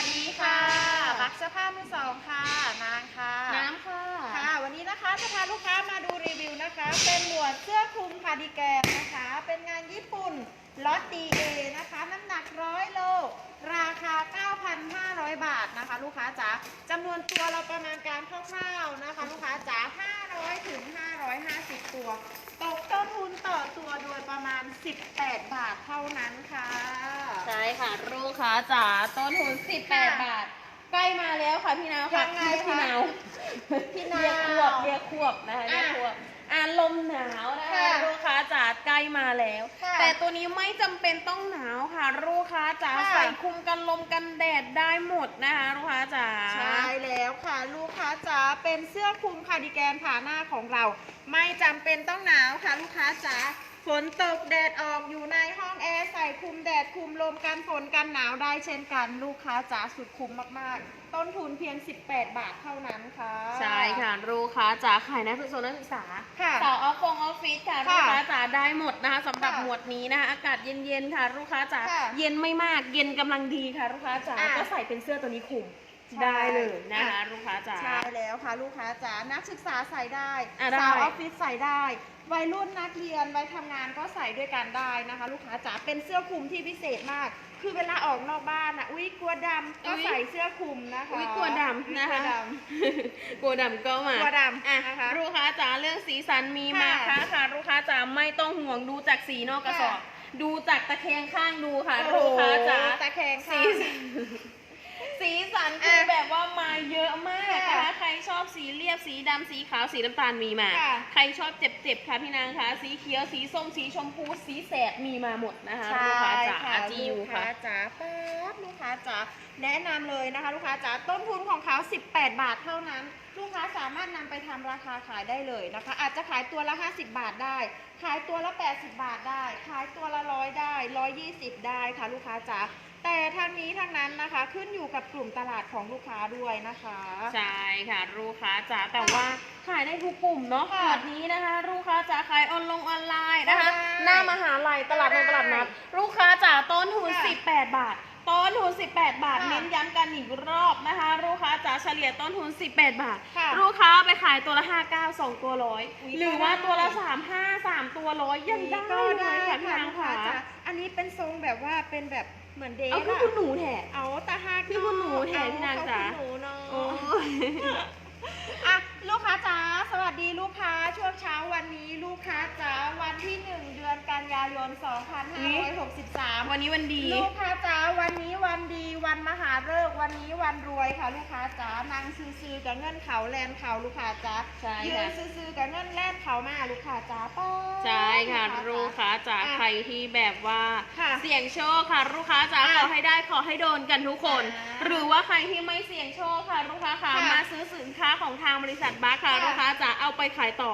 วัสดีค่ะบักเสื้อผ้ามือสองค่ะ นางค่ะ น้ำค่ะ ค่ะ วันนี้นะคะจะพาลูกค้ามาดูรีวิวนะคะ เป็นหมวดเสื้อคลุมคาร์ดิแกนนะคะ เป็นงานญี่ปุ่นล็อตดีเอนะคะ น้ำหนักร้อยโล ราคา 9,500 บาทนะคะ ลูกค้าจ๋าจำนวนตัวเราประมาณการคร่าวๆนะคะ ลูกค้าจ๋า 500ถึง550 ตัว ตกต้นทุนต่อตัวโดยประมาณ 18 บาทเท่านั้นค่ะ ใช่ค่ะลูกค้าจ๋าต้นทุน 18 บาท ใกล้มาแล้วค่ะพี่นาวค่ะยังไงพี่คะนาวพี่นาว เรียกควบเรียกควบนะคะอะเรียกควบ อ่าลมหนาวนะคะค่ะลูกค้าจ๋าใกล้มาแล้ว ค่ะแต่ตัวนี้ไม่จำเป็นต้องหนาวค่ะลูกค้าจ๋าค่ะ ใส่คลุมกันลมกันแดดได้หมดนะคะลูกค้าจ๋า ใช่แล้วค่ะ ลูกค้าจ๋าเป็นเสื้อคลุมคาร์ดิแกนผ่าหน้าของเรา ไม่จำเป็นต้องหนาวค่ะ ลูกค้าจ๋า ฝนตกแดดออกอยู่ในห้องแอร์ใส่คลุมแดดคลุมลมกันฝนกันหนาวได้เช่นกันลูกค้าจ๋าสุดคุ้มมากๆ ต้นทุนเพียง 18 บาทเท่านั้นค่ะ ใช่ค่ะลูกค้าจ๋าขายนักศึกษานักศึกษาค่ะสาวออฟฟงออฟฟิศค่ะค่ะลูกค้าจ๋าได้หมดนะคะสำหรับค่ะหมวดนี้นะคะอากาศเย็นๆค่ะ ลูกค้าจ๋าค่ะเย็นไม่มากเย็นกำลังดีค่ะ ลูกค้าจ๋าอะก็ใส่เป็นเสื้อตัวนี้คลุมใช่ ได้เลยนะคะอะลูกค้าจ๋า ใช่แล้วค่ะลูกค้าจ๋านักศึกษาใส่ได้อะได้ สาวออฟฟิศใส่ได้ วัยรุ่นนักเรียนวัยทำงานก็ใส่ด้วยกันได้นะคะ ลูกค้าจ๋าเป็นเสื้อคลุมที่พิเศษมาก คือเวลาออกนอกบ้านอะอุ้ยกลัวดำก็ใส่เสื้อคลุมนะคะอุ้ยกลัวดำนะคะกลัวด กลัวดำก็มากลัวดำอะนะคะลูกค้าจ๋าเรื่องสีสันมีมาค่ะค่ะค่ะลูกค้าจ๋าไม่ต้องห่วงดูจากสีนอกกระสอบค่ะดูจากตะแคงข้างดูค่ะโอ้โหลูกค้าจ๋าตะแคงสีค่ะสัน สีสันคืออะแบบว่ามาเยอะมากค่ะนะคะ ใครชอบสีเรียบสีดำสีขาวสีน้ำตาลมีมา ค่ะใครชอบเจ็บๆค่ะพี่นางคะสีเขียวสีส้มสีชมพูสีแสดมีมาหมดนะคะใช่ลูกค้าจ๋าค่ะจียูลูกค่ะ ค้าจ๋าแป๊บลูกค้าจ๋าแนะนำเลยนะคะ ลูกค้าจ๋าต้นทุนของเขา 18 บาทเท่านั้น ลูกค้าสามารถนำไปทำราคาขายได้เลยนะคะ อาจจะขายตัวละ 50 บาทได้ ขายตัวละ 80 บาทได้ ขายตัวละร้อยได้ 120 ได้ค่ะ ลูกค้าจ๋า แต่ทางนี้ทางนั้นนะคะ ขึ้นอยู่กับกลุ่มตลาดของลูกค้าด้วยนะคะ ใช่ค่ะลูกค้าจ๋าแต่ว่าขายได้ทุกกลุ่มเนาะค่ะขวดนี้นะคะ ลูกค้าจ๋าขายออนลงออนไลน์นะคะได้หน้ามหาลัยตลาดได้นงตลาดนัดลูกค้าจ๋าต้นทุนค่ะ18 บาทต้นทุน 18 บาทค่ะเน้นย้ำกันอีกรอบนะคะ ลูกค้าจ๋าเฉลี่ยต้นทุน 18 บาทค่ะลูกค้าไปขายตัวละ 59 2 ตัวร้อยอุ๊ยหรือว่าก็ได้ตัวละ 3 5 3 ตัวร้อยยังได้ก็เลได้ยค่ะพี่ค่ะนางลูกค้าค่ะจ๋าอันนี้เป็นทรงแบบว่าเป็นแบบ เหมือนเดทเอาคืออะคุณหนูแท้เอาตาหักพี่คุณหนูแทนพี่นางจ๋าเอคุณหนูเนาะโอ้ย อะลูกค้าจ๋าสวัสดีลูกค้าช่วง เช้าวันนี้ลูกค้าจ๋าวันที่ 1 เดือนกันยายน 2563 วันนี้วันดี ลูกค้าจ๋าวันนี้วันดีวันมหาฤกษ์วันนี้วันรวยค่ะ ลูกค้าจ๋านางซื้อๆกับเงินเขาแลนเขาลูกค้าจ๋าใช่ยืค่ะนซื้อๆกับเงินแลนเขามาลูกค้าจ๋าป้า ใช่ค่ะลูลูกกค้าค้าจ๋าอะใครที่แบบว่าค่ะเสี่ยงโชคค่ะลูกค้าจ๋าอะขอให้ได้ขอให้โดนกันทุกคน อ่าหรือว่าใครที่ไม่เสี่ยงโชคค่ะลูกค้าค่ะค่ะมาซื้อสินค้าของทางบริษัทบัคค่ะค่ะลูกค้าจ๋าเอาไปขายต่อ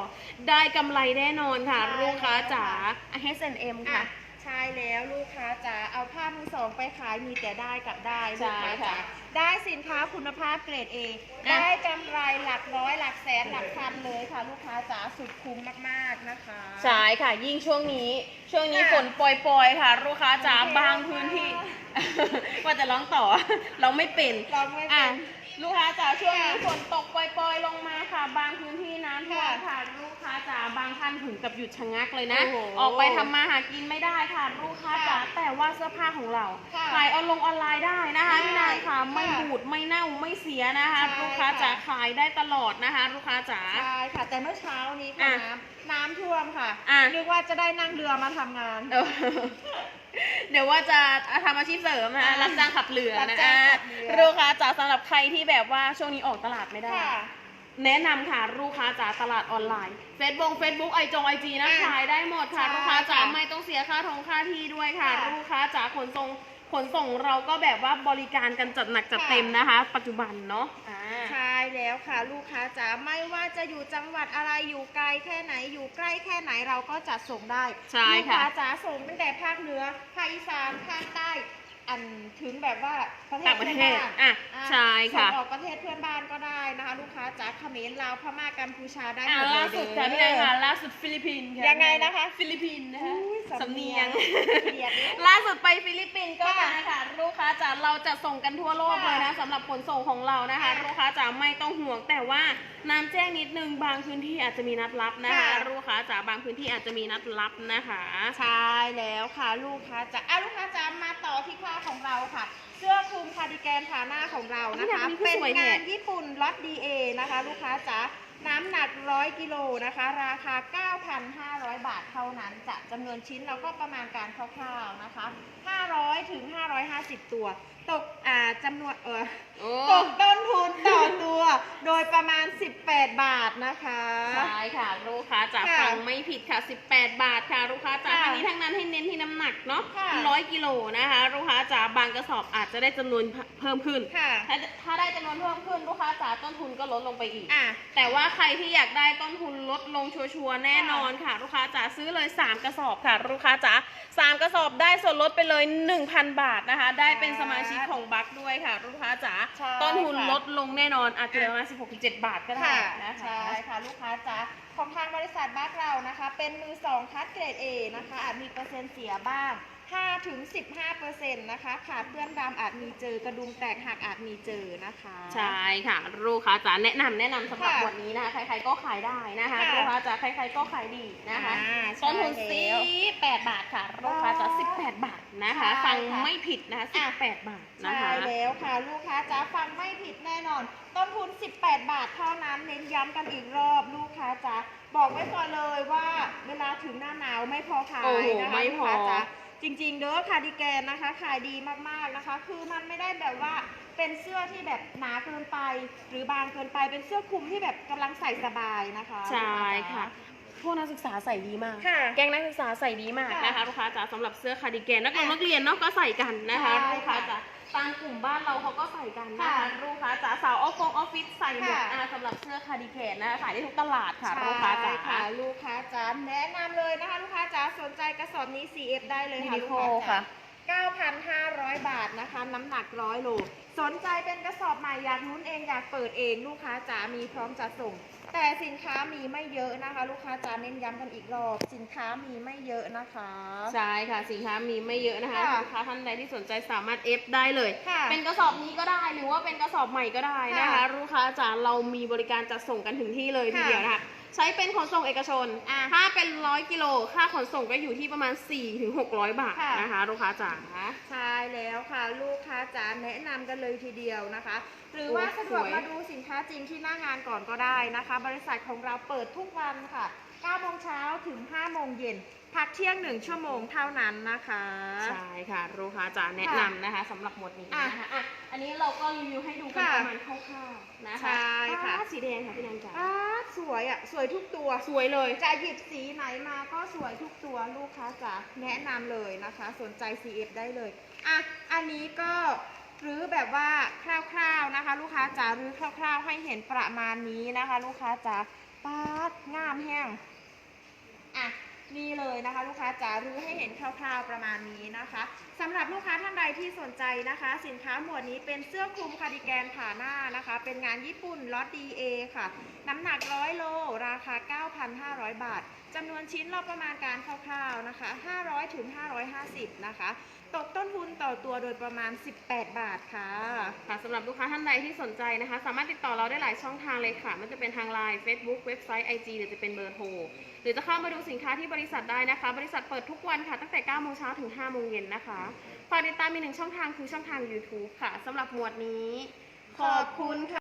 ได้กำไรแน่นอนค่ะ ใช่ลูกค้าจ๋าแล้ว H&M อะค่ะใช่แล้วลูกค้าจ๋าเอาผ้ามือสองไปขายมีแต่ได้กับได้ใช่ลูกค้าจ๋าค่ะได้สินค้าคุณภาพเกรด A อะ ได้กำไรหลักร้อยหลักแสนหลักพันเลยค่ะ ลูกค้าจ๋าสุดคุ้มมากๆนะคะ ใช่ค่ะ ยิ่งช่วงนี้ ช่วงนี้ค่ะฝนปล่อยๆค่ะ ลูกค้าจ๋าโอเคบางพื้นที่ ว่าจะร้องต่อ เราไม่เป็นเราไม่เป็อะน ลูกค้าจ๋าช่วงนี้ค่ะฝนตกปล่อยๆลงมาค่ะ บางพื้นที่น้ำท่วมค่ะค่ะ ลูกค้าจ๋าบางท่านถึงกับหยุดชะงักเลยนะ โอ้โหออกไปทำมาหากินไม่ได้ค่ะ ลูกค้าจ๋าค่ะแต่ว่าเสื้อผ้าของเราค่ะขายออนลงออนไลน์ได้นะคะใช่พี่นางค่ะไม่ค่ะบูดไม่เน่าไม่เสียนะคะ ใช่ลูกค้าจ๋าค่ะ ขายได้ตลอดนะคะ ลูกค้าจ๋า ใช่ค่ะ แต่เมื่อเช้านี้ค่ะอะน้ำน้ำท่วมค่ะอะ นึกว่าจะได้นั่งเรือมาทำงาน เออ เดี๋ยวว่าจะทำอาชีพเสริมนะอ่ารับจ้างขับเรือรับนะจ้างอ่าขับเรือลูกค้าจ๋าสำหรับใครที่แบบว่าช่วงนี้ออกตลาดไม่ได้ ค่ะ แนะนำค่ะลูกค้าจ๋าตลาดออนไลน์เฟซบุ๊กเฟซบุ๊กไอจงไอจีนะอะขายได้หมดค่ะใช่ลูกค้าจ๋าค่ะไม่ต้องเสียค่าทงค่าที่ด้วยค่ะ ค่ะลูกค้าจ๋าขนส่ง ขนส่งเราก็แบบว่าบริการกันจัดหนักจัดค่ะเต็มนะคะ ปัจจุบันเนาะอ่า ใช่แล้วค่ะ ลูกค้าจ๋าไม่ว่าจะอยู่จังหวัดอะไรอยู่ไกลแค่ไหนอยู่ใกล้แค่ไหนเราก็จัดส่งได้ใช่ลูกค่ะ ค้าจ๋าส่งตั้งแต่ภาคเหนือภาคอีสานภาคใต้ อันถึงแบบว่าประเทศต่างประเทศพื่อนบ้านอะใช่ค่ะส่งออกประเทศเพื่อนบ้านก็ได้นะคะ ลูกค้าจ๋าเขมรลาวพม่ากัมพูชาได้หอ่ามดเลยล่าสุดค่ะพี่นายค่ะล่าสุดฟิลิปปินส์ค่ะยังไงนะคะ ฟิลิปปินส์นะคะอุ้ยสำเนียงเกลียดเนี่ย ล่าสุดไปฟิลิปปินส์ก็ค่ะมาค่ะ ลูกค้าจ๋าเราจะส่งกันทั่วโลกเลยนะสำหรับขนส่งของเรานะคะ ค่ะลูกค้าจ๋าไม่ต้องห่วง แต่ว่าน้ำแจ้งนิดนึงบางพื้นที่อาจจะมีนัดรับนะคะ ค่ะ ลูกค้าจ๋าบางพื้นที่อาจจะมีนัดรับนะคะ ใช่แล้วค่ะ ลูกค้าจะอะลูกค้าจะมาต่อที่ผ้าของเราค่ะ เสื้อคลุมคาร์ดิแกนทาหน้าของเรานะคะอันนี้คือเป็นสวยแท้งานญี่ปุ่นล็อตดีเอนะคะ ลูกค้าจ๋า น้ำหนัก 100 กิโลนะคะ ราคา 9,500 บาทเท่านั้นจะจำนวนชิ้นเราก็ประมาณการคร่าวๆนะคะ 500 ถึง 550 ตัว ตกอ่าจำนวนเออโอ้ตกต้นทุนต่อตัว โดยประมาณ 18 บาทนะคะ ใช่ค่ะ ลูกค้าจ๋าค่ะฟังไม่ผิดค่ะ 18 บาทค่ะ ลูกค้าจ๋าค่ะทั้งนี้ทั้งนั้นให้เน้นที่น้ำหนักเนาะค่ะร้อยกิโลนะคะ ลูกค้าจ๋าบางกระสอบอาจจะได้จำนวนเพิ่มขึ้นค่ะถ้าถ้าได้จำนวนเพิ่มขึ้นลูกค้าจ๋าต้นทุนก็ลดลงไปอีกอะแต่ว่าใครที่อยากได้ต้นทุนลดลงชัวร์ๆแน่นอนค่ะ ลูกค้าจ๋าซื้อเลย 3 กระสอบค่ะ ลูกค้าจ๋าสามกระสอบได้ส่วนลดไปเลย 1,000 บาทนะคะ ได้เป็นสมาชิกของบัคด้วยค่ะ ลูกค้าจ๋าใช่ต้นทุนค่ะ ลดลงแน่นอนอาจจะเหลือประมาณ16-7บาทก็ได้ค่ะนะคะใช่ค่ะลูกค้าจ๋าของทางบริษัทบ้านเรานะคะ เป็นมือสองคัดเกรด A นะคะอาจมีเปอร์เซ็นต์เสียบ้าง 5ถึง15เปอร์เซ็นต์นะคะ ขาดเปื้อนดำอาจมีเจอกระดุมแตกหักอาจมีเจอนะคะ ใช่ค่ะ ลูกค้าจ๋าแนะนำแนะนำสำหรับค่ะ วันนี้นะคะ ใครๆก็ขายได้นะคะค่ะลูกค้าจ๋าใครๆก็ขายดีนะคะ อ่าใช่ต้นทุนแล้วสี่แปดบาทค่ะลูกค้าจ๋าอ๋อสิบแปดบาทนะคะ ใช่ฟังค่ะ ไม่ผิดนะคะสิบแปดบาทนะใช่คะ แล้วค่ะ ลูกค้าจ๋าฟังไม่ผิดแน่นอน ต้นทุน 18 บาทเท่านั้นเน้นย้ำกันอีกรอบลูกค้าจ๋าบอกไว้ก่อนเลยว่าเวลาถึงหน้าหนาวไม่พอขายโอ้โหนะคะไม่ลูกพอค้าจ๋า จริงๆ เด้อคาร์ดิแกนนะคะ ขายดีมากๆนะคะ คือมันไม่ได้แบบว่าเป็นเสื้อที่แบบหนาเกินไป หรือบางเกินไปเป็นเสื้อคลุมที่แบบกำลังใส่สบายนะคะใช่ค่ะ พวกนักศึกษาใส่ดีมาก ค่ะ แก๊งนักศึกษาใส่ดีมากค่ะนะคะลูกค้าจ๋าสำหรับเสื้อคาร์ดิแกนนักเรียนค่ะนักเรียนเนาะก็ใส่กันนะคะใช่ลูกค้าจ๋าตามกลุ่มบ้านเราเขาก็ใส่กันนะคะค่ะลูกค้าจ๋าสาวออฟฟงออฟฟิศใส่หมดค่ะนะคะสำหรับเสื้อคาร์ดิแกนนะคะขายได้ทุกตลาดค่ะใช่ลูกค้าจ๋าค่ะลูกค้าจ๋าแนะนำเลยนะคะลูกค้าจ๋าสนใจกระสอบนี้ CF ได้เลยค่ะวิดีลูกโอค้าจ๋าค่ะ9,500 บาทนะคะ น้ำหนักร้อยโล สนใจเป็นกระสอบใหม่อยากลุ้นเองอยากเปิดเองลูกค้าจ๋ามีพร้อมจัดส่ง แต่สินค้ามีไม่เยอะนะคะ ลูกค้าจ๋าเน้นย้ำกันอีกรอบ สินค้ามีไม่เยอะนะคะ ใช่ค่ะสินค้ามีไม่เยอะนะคะค่ะลูกค้าท่านใดที่สนใจสามารถเอฟได้เลย ค่ะเป็นกระสอบนี้ก็ได้หรือว่าเป็นกระสอบใหม่ก็ได้นะคะ ค่ะลูกค้าจ๋าเรามีบริการจัดส่งกันถึงที่เลยทีค่ะเดียวนะคะ ใช้เป็นขนส่งเอกชน อะ ถ้าเป็นร้อยกิโล ค่าขนส่งก็อยู่ที่ประมาณ4-600ถึง 600 บาทค่ะ นะคะ ลูกค้าจ๋า ใช่แล้วค่ะ ลูกค้าจ๋าแนะนำกันเลยทีเดียวนะคะ หรือว่าโอ้สะดวกสวย มาดูสินค้าจริงที่หน้างานก่อนก็ได้นะคะ บริษัทของเราเปิดทุกวันค่ะ 9โมงเช้าถึง 5 โมงเย็น พักเที่ยง 1 ชั่วโมงเท่านั้นนะคะ ใช่ค่ะลูกค้าจ๋าแนะนำนะคะสำหรับหมวดนี้อะนะคะอะอันนี้เราก็รีวิวให้ดูกันค่ะประมาณคร่าวๆนะคะใช่ค่ะอ่าสีแดงค่ะพี่นางจ๋าอ่าสวยอะสวยทุกตัวสวยเลย จะหยิบสีไหนมาก็สวยทุกตัวลูกค้าจ๋าแนะนำเลยนะคะ สนใจ CF ได้เลยอะอันนี้ก็หรือแบบว่าคร่าวๆนะคะ ลูกค้าจ๋าหรือคร่าว ๆ ให้เห็นประมาณนี้นะคะ ลูกค้าจ๋าป๊าดงามแห้ง อะนี่เลยนะคะ ลูกค้าจ๋ารือให้เห็นคร่าวๆประมาณนี้นะคะสำหรับลูกค้าท่านใดที่สนใจนะคะ สินค้าหมวดนี้เป็นเสื้อคลุมคาร์ดิแกนผ่าหน้านะคะ เป็นงานญี่ปุ่นล็อต DA ค่ะ น้ำหนัก100โล ราคา 9,500 บาทจำนวนชิ้นเราประมาณการคร่าวๆนะคะ 500ถึง550 นะคะ ตกต้นทุนต่อตัวโดยประมาณ 18 บาทค่ะ สำหรับลูกค้าท่านใดที่สนใจนะคะ สามารถติดต่อเราได้หลายช่องทางเลยค่ะ มันจะเป็นทางไลน์ Facebook เว็บไซต์ IG หรือจะเป็นเบอร์โทร หรือจะเข้ามาดูสินค้าที่บริษัทได้นะคะ บริษัทเปิดทุกวันค่ะตั้งแต่9โมงเช้าถึง5โมงเย็นนะคะฝากติดตามมีหนึ่งช่องทางคือช่องทาง YouTube ค่ะสำหรับหมวดนี้ ขอบคุณค่ะ